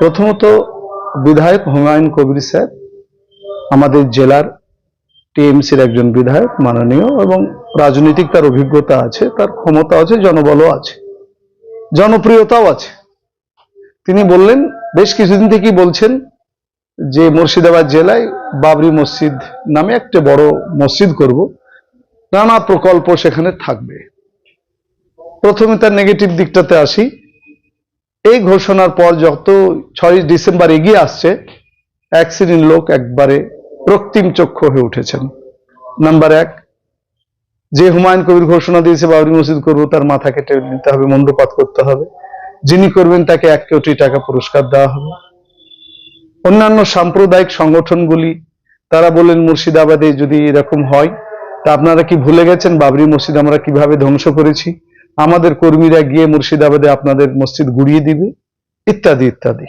প্রথমত বিধায়ক হুমায়ুন কবির স্যার, আমাদের জেলার টিএমসির একজন বিধায়ক, মাননীয় এবং রাজনৈতিক তার অভিজ্ঞতা আছে, তার ক্ষমতা আছে, জনবলও আছে, জনপ্রিয়তাও আছে। তিনি বললেন, বেশ কিছুদিন থেকেই বলছেন যে মুর্শিদাবাদ জেলায় বাবরি মসজিদ নামে একটা বড় মসজিদ করব, নানা প্রকল্প সেখানে থাকবে। প্রথমে তার নেগেটিভ দিকটাতে আসি। এই ঘোষণার পর যত ছয় ডিসেম্বর এগিয়ে আসছে এক শ্রেণির লোক একবারে রক্তিম চক্ষু হয়ে উঠেছেন। নাম্বার এক, যে হুমায়ুন কবির ঘোষণা দিয়েছে, বাবরি মসজিদ করব, তার মাথা কেটে নিতে হবে মন্ডপাত করতে হবে। যিনি করবেন তাকে এক কোটি টাকা পুরস্কার দেওয়া হবে। অন্যান্য সাম্প্রদায়িক সংগঠনগুলি, তারা বললেন, মুর্শিদাবাদে যদি এরকম হয়, তা আপনারা কি ভুলে গেছেন? বাবরি মসজিদ আমরা কীভাবে ধ্বংস করেছি? আমাদের কর্মীরা গিয়ে মুর্শিদাবাদে আপনাদের মসজিদ গুড়িয়ে দিবে, ইত্যাদি ইত্যাদি।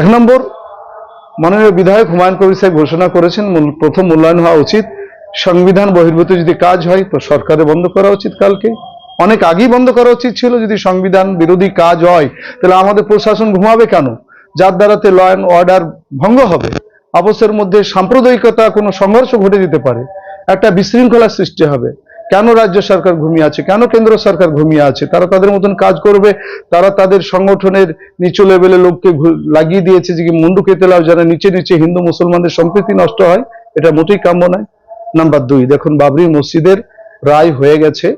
এক নম্বর, মাননীয় বিধায়ক হুমায়ুন কবির সাহেব ঘোষণা করেছেন প্রথম মূল্যায়ন হওয়া উচিত। সংবিধান বহির্ভূত যদি কাজ হয়, তো সরকারে বন্ধ করা উচিত কালকে। অনেক আগেই বন্ধ করা উচিত ছিল, যদি সংবিধান বিরোধী কাজ হয়, তাহলে আমাদের প্রশাসন ঘুমাবে কেন? যার দ্বারাতে ল অ্যান্ড অর্ডার ভঙ্গ হবে। আপসের মধ্যে সাম্প্রদায়িকতা কোনো সংঘর্ষ ঘটে যেতে পারে। একটা বিশৃঙ্খলার সৃষ্টি হবে। কেন রাজ্য সরকার ঘুমিয়ে আছে? কেন কেন্দ্র সরকার ঘুমিয়ে আছে? তারা তাদের মতন কাজ করবে? তারা তাদের সংগঠনের নিচু লেভেলে লোককে লাগিয়ে দিয়েছে যে মুন্ডু কেতে লাও, যারা নিচে নিচে হিন্দু মুসলমানদের সম্প্রীতি নষ্ট হয়, এটা মোটেই কাম্য নয়। নাম্বার দুই, দেখুন বাবরি মসজিদের রায় হয়ে গেছে।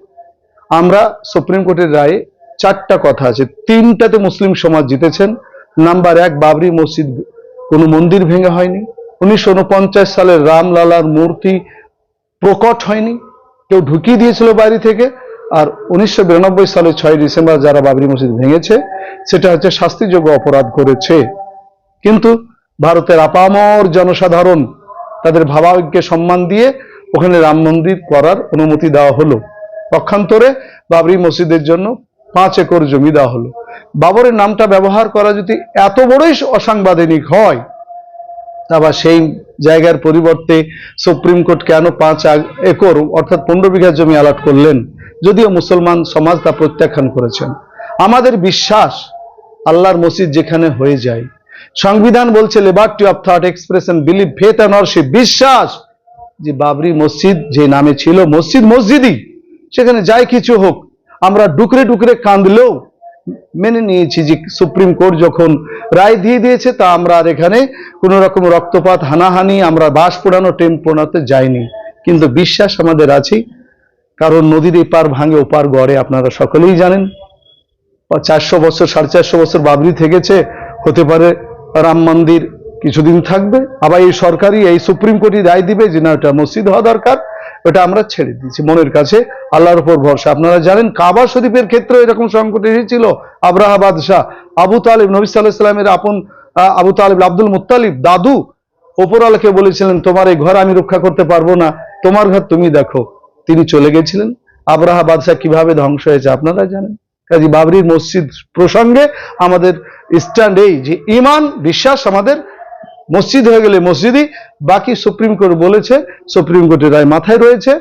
আমরা সুপ্রিম কোর্টের রায়ে চারটা কথা আছে। তিনটাতে মুসলিম সমাজ জিতেছেন। নাম্বার এক, বাবরি মসজিদ কোনো মন্দির ভেঙে হয়নি। উনিশশো উনপঞ্চাশ সালের রামলালার মূর্তি প্রকট হয়নি। কেউ ঢুকিয়ে দিয়েছিল বাইরে থেকে। আর উনিশশো সালের ছয় ডিসেম্বর যারা বাবরি মসজিদ ভেঙেছে, সেটা হচ্ছে শাস্তিযোগ্য অপরাধ করেছে। কিন্তু ভারতের আপামর জনসাধারণ তাদের ভাবাবেগকে সম্মান দিয়ে ওখানে রাম মন্দির করার অনুমতি দেওয়া হলো। পক্ষান্তরে বাবরি মসজিদের জন্য পাঁচ একর জমি দেওয়া হলো। বাবরের নামটা ব্যবহার করা যদি এত বড়ই অসাংবিধানিক হয় আবার সেই জায়গার পরিবর্তে সুপ্রিম কোর্ট কেন পাঁচ একর, অর্থাৎ পনেরো বিঘা জমি আলাট করলেন? যদিও মুসলমান সমাজ তা প্রত্যাখ্যান করেছেন। আমাদের বিশ্বাস আল্লাহর মসজিদ যেখানে হয়ে যায়। সংবিধান বলছে liberty of thought expression believe faith and worship বিশ্বাস যে বাবরি মসজিদ যে নামে ছিল, মসজিদ মসজিদই। সেখানে যাই কিছু হোক, আমরা ডুকরে ডুকরে কাঁদলেও মেনে নিয়েছি যে সুপ্রিম কোর্ট যখন রায় দিয়ে দিয়েছে, তা আমরা আর এখানে কোন রকম রক্তপাত, হানাহানি, আমরা বাস পোড়ানো, টেম পোড়াতে যাইনি। কিন্তু বিশ্বাস আমাদের আছেই কারণ নদীর এপার ভাঙে ওপার গড়ে, আপনারা সকলেই জানেন। চারশো বছর, সাড়ে চারশো বছর বাবরি থেকেছে, হতে পারে রাম মন্দির কিছুদিন থাকবে। আবার এই সরকারি এই সুপ্রিম কোর্টই রায় দিবে যে না, এটা মসজিদ হওয়া দরকার। ওটা আমরা ছেড়ে দিয়েছি মনের কাছে, আল্লাহর উপর ভরসা। আপনারা জানেন কাবা শরীফের ক্ষেত্রে এরকম সংকট এসেছিল, আব্রাহা বাদশাহ, আবু তালিব, নবী সাল্লাহ আপন আবু তালিব, আব্দুল মুত্তালিব, দাদু, ওপরওয়ালাকে বলেছিলেন, তোমার এই ঘর আমি রক্ষা করতে পারব না, তোমার ঘর তুমি দেখো। তিনি চলে গেছিলেন। আব্রাহা বাদশাহ কীভাবে ধ্বংস হয়েছে আপনারা জানেন? কাজী বাবরির মসজিদ প্রসঙ্গে আমাদের স্ট্যান্ড এই যে ইমান বিশ্বাস আমাদের মসজিদ হয়ে গেলে মসজিদই। বাকি সুপ্রিম কোর্ট বলেছে, সুপ্রিম কোর্টের রায় মাথায় রয়েছে।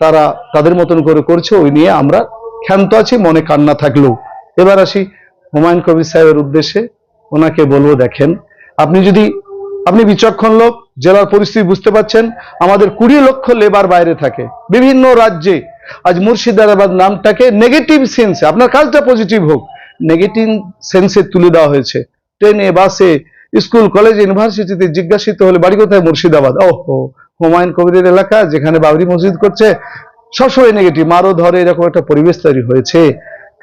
তারা তাদের মতন করে করছে, ওই নিয়ে আমরা ক্ষান্ত আছি, মনে কান্না থাকলেও। এবার আসি হুমায়ুন কবির সাহেবের উদ্দেশ্যে। ওনাকে বলব, দেখেন, আপনি যদি, আপনি বিচক্ষণ লোক, জেলার পরিস্থিতি বুঝতে পারছেন, আমাদের কুড়ি লক্ষ লেবার বাইরে থাকে, বিভিন্ন রাজ্যে। আজ মুর্শিদাবাদ নামটাকে নেগেটিভ সেন্সে আপনার কাজটা পজিটিভ হোক নেগেটিভ সেন্সে তুলে দেওয়া হয়েছে। ট্রেনে, বাসে স্কুল, কলেজ, ইউনিভার্সিটিতে জিজ্ঞাসিত হলে বাড়ি কোথায়? মুর্শিদাবাদ। ও হো হুমায়ুন কবিরের এলাকা, যেখানে বাবরি মসজিদ করছে। সবসময় নেগেটিভ, মারও ধরে, এরকম একটা পরিবেশ তৈরি হয়েছে।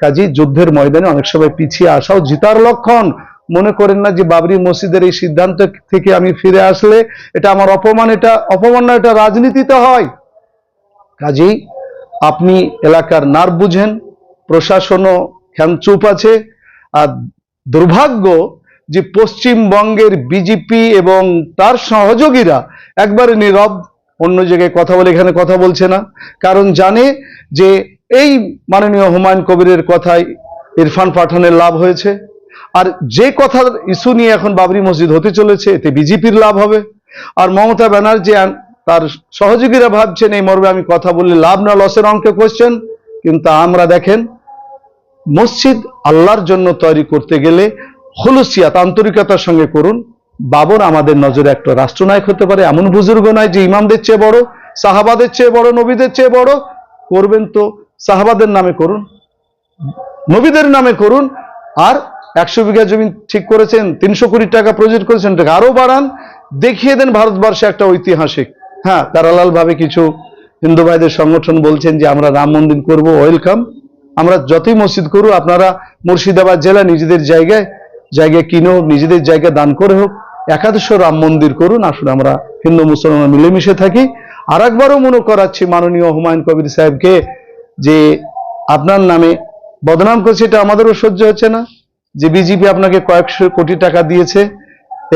কাজী, যুদ্ধের ময়দানে অনেক সময় পিছিয়ে আসাও জিতার লক্ষণ। মনে করেন না যে বাবরি মসজিদের এই সিদ্ধান্ত থেকে আমি ফিরে আসলে এটা আমার অপমান, এটা অপমান না, এটা রাজনীতিতে হয়। কাজেই আপনি এলাকার নার্ভ বুঝেন, প্রশাসনও খ্যান চুপ আছে। আর দুর্ভাগ্য যে পশ্চিমবঙ্গের বিজেপি এবং তার সহযোগীরা একবারে নীরব অন্য জায়গায় কথা বলে, এখানে কথা বলছে না। কারণ জানে যে এই মাননীয় হুমায়ুন কবিরের কথায় ইরফান পাঠানের লাভ হয়েছে। আর যে কথার ইস্যু নিয়ে এখন বাবরি মসজিদ হতে চলেছে, এতে বিজেপির লাভ হবে। আর মমতা ব্যানার্জি তার সহযোগীরা ভাবছেন, এই মর্মে আমি কথা বললে লাভ না, লসের অঙ্কে কোশ্চেন কিন্তু আমরা দেখেন, মসজিদ আল্লাহর জন্য তৈরি করতে গেলে হলুসিয়াত আন্তরিকতার সঙ্গে করুন। বাবর আমাদের নজরে একটা রাষ্ট্রনায়ক হতে পারে, এমন বুজুর্গ নয় যে ইমামদের চেয়ে বড়, সাহাবাদের চেয়ে বড়, নবীদের চেয়ে বড়। করবেন তো সাহাবাদের নামে করুন, নবীদের নামে করুন। আর একশো বিঘা জমি ঠিক করেছেন, তিনশো কোটি টাকা প্রজেক্ট করেছেন টাকা আরও বাড়ান। দেখিয়ে দেন ভারতবর্ষে একটা ঐতিহাসিক। হ্যাঁ প্যারালাল ভাবে কিছু হিন্দু ভাইদের সংগঠন বলছেন যে, আমরা রাম মন্দির করব ওয়েলকাম আমরা যতই মসজিদ করু আপনারা মুর্শিদাবাদ জেলা নিজেদের জায়গায় জায়গায় কিনে হোক নিজেদের জায়গায় দান করে হোক, একাদশ রাম মন্দির করুন আসলে আমরা হিন্দু মুসলমান মিলেমিশে থাকি। আর একবারও মনে করাচ্ছি মাননীয় হুমায়ুন কবির সাহেবকে যে আপনার নামে বদনাম করছে এটা আমাদেরও সহ্য হচ্ছে না। যে বিজেপি আপনাকে কয়েকশো কোটি টাকা দিয়েছে,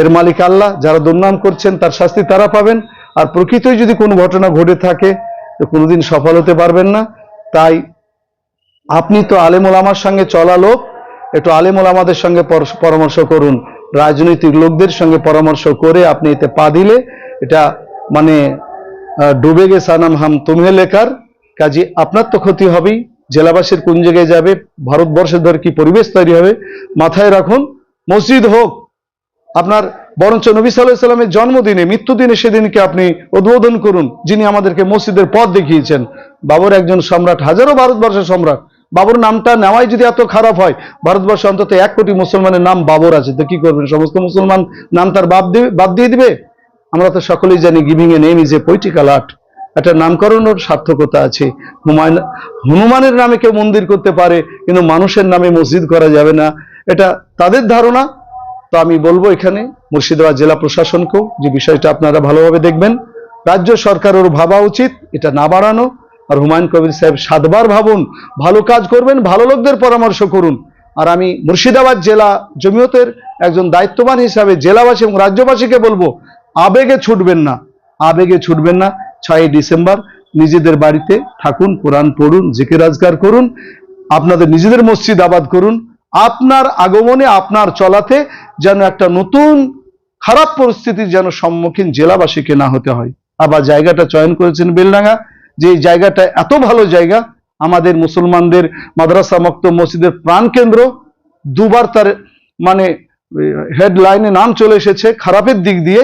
এর মালিক আল্লাহ, যারা দুর্নাম করছেন, তার শাস্তি তারা পাবেন। আর প্রকৃতই যদি কোনো ঘটনা ঘটে থাকে, তো কোনোদিন সফল হতে পারবেন না। তাই আপনি তো আলেমুল আমার সঙ্গে চলা লোক একটু আলেমুল আমাদের সঙ্গে পরামর্শ করুন। রাজনৈতিক লোকদের সঙ্গে পরামর্শ করে আপনি এতে পা দিলে এটা মানে ডুবে গে সানাম হাম তুমে লেখার। কাজে আপনার তো ক্ষতি হবেই। জেলাবাসীর কোন জায়গায় যাবে, ভারতবর্ষের ধর কি পরিবেশ তৈরি হবে, মাথায় রাখুন, মসজিদ হোক। আপনার বরঞ্চ নবী সাল্লাহ সাল্লামের জন্মদিনে, মৃত্যুদিনে সেদিনকে আপনি উদ্বোধন করুন, যিনি আমাদেরকে মসজিদের পথ দেখিয়েছেন। বাবর একজন সম্রাট, হাজারো ভারতবর্ষের সম্রাট। বাবর নামটা নেওয়াই যদি এত খারাপ হয়, ভারতবর্ষে অন্তত এক কোটি মুসলমানের নাম বাবর আছে। তো কি করবেন? সমস্ত মুসলমান নাম তার বাদ দিবে বাদ দিয়ে দিবে? আমরা তো সকলেই জানি giving a name is a political art একটা নামকরণের সার্থকতা আছে। হুমায়ুন হনুমানের নামে কেউ মন্দির করতে পারে, কিন্তু মানুষের নামে মসজিদ করা যাবে না। এটা তাদের ধারণা। তো আমি বলব এখানে, মুর্শিদাবাদ জেলা প্রশাসনকেও যে বিষয়টা আপনারা ভালোভাবে দেখবেন। রাজ্য সরকারেরও ভাবা উচিত, এটা না বাড়ানো। আর হুমায়ুন কবির সাহেব সাতবার ভাবুন, ভালো কাজ করবেন, ভালো লোকদের পরামর্শ করুন। আর আমি মুর্শিদাবাদ জেলা জমিয়তের একজন দায়িত্ববান হিসাবে জেলাবাসী এবং রাজ্যবাসীকে বলব, আবেগে ছুটবেন না। আবেগে ছুটবেন না। ছয়ই ডিসেম্বর, নিজেদের বাড়িতে থাকুন, কোরআন পড়ুন, জিকির রাজগার করুন, আপনাদের নিজেদের মসজিদ আবাদ করুন, আপনার আগমনে, আপনার চলাতে যেন একটা নতুন খারাপ পরিস্থিতির যেন সম্মুখীন জেলাবাসীকে না হতে হয়। আবার জায়গাটা চয়ন করেছেন বেলডাঙ্গা। যে জায়গাটা এত ভালো জায়গা, আমাদের মুসলমানদের মাদ্রাসা মক্ত মসজিদের প্রাণকেন্দ্র দুবার তার মানে হেডলাইনে নাম চলে এসেছে খারাপের দিক দিয়ে।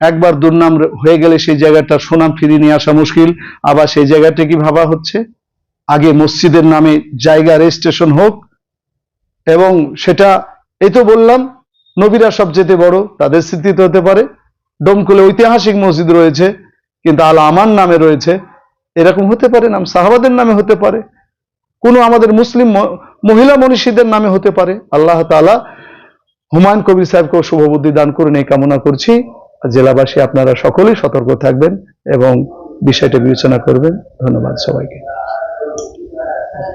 একবার দুর্নাম হয়ে গেলে সেই জায়গাটার সুনাম ফিরিয়ে নিয়ে আসা মুশকিল। আবার সেই জায়গাটা কি ভাবা হচ্ছে? আগে মসজিদের নামে জায়গা রেজিস্ট্রেশন হোক। এবং সেটা, এই তো বললাম, নবীরা সবচেয়ে বড়, তাদের স্মৃতিতে হতে পারে। ডোমকুলে ঐতিহাসিক মসজিদ রয়েছে, কিন্তু আল আমার নামে রয়েছে। এরকম হতে পারে নাম সাহাবাদের নামে হতে পারে। কোনো আমাদের মুসলিম মহিলা মনীষীদের নামে হতে পারে। আল্লাহ তালা হুমায়ুন কবির সাহেবকেও শুভবুদ্ধি দান করুন, এই কামনা করছি। জেলাবাসী, আপনারা সকলেই সতর্ক থাকবেন এবং বিষয়টা বিবেচনা করবেন। ধন্যবাদ সবাইকে।